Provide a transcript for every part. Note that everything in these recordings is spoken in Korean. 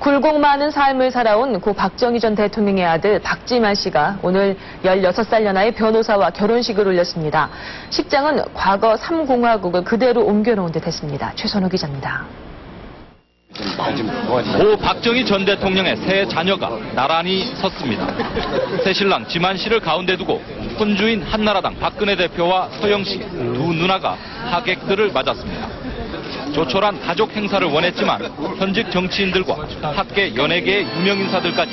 굴곡 많은 삶을 살아온 고 박정희 전 대통령의 아들 박지만 씨가 오늘 16살 연하의 변호사와 결혼식을 올렸습니다. 식장은 과거 3공화국을 그대로 옮겨놓은 듯 했습니다. 최선호 기자입니다. 고 박정희 전 대통령의 새 자녀가 나란히 섰습니다. 새 신랑 지만 씨를 가운데 두고 혼주인 한나라당 박근혜 대표와 서영 씨 두 누나가 하객들을 맞았습니다. 조촐한 가족 행사를 원했지만 현직 정치인들과 학계 연예계의 유명 인사들까지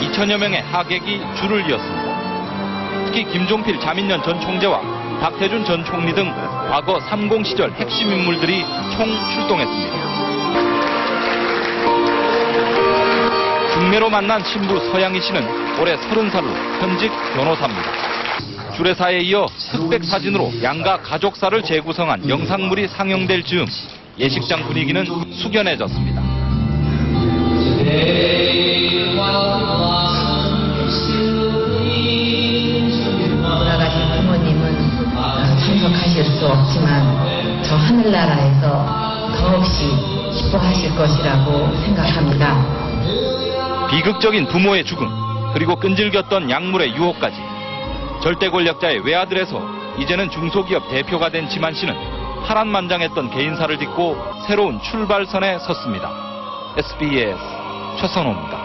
2천여 명의 하객이 줄을 이었습니다. 특히 김종필 자민련 전 총재와 박태준 전 총리 등 과거 30 시절 핵심 인물들이 총 출동했습니다. 중매로 만난 신부 서양희 씨는 올해 30살로 현직 변호사입니다. 주례사에 이어 흑백 사진으로 양가 가족사를 재구성한 영상물이 상영될 즈음 예식장 분위기는 숙연해졌습니다. 돌아가신 부모님은 어, 참석하실 수 없지만 저 하늘나라에서 더없이 기뻐하실 것이라고 생각합니다. 비극적인 부모의 죽음, 그리고 끈질겼던 약물의 유혹까지 절대 권력자의 외아들에서 이제는 중소기업 대표가 된 지만 씨는 파란만장했던 개인사를 딛고 새로운 출발선에 섰습니다. SBS 최선호입니다.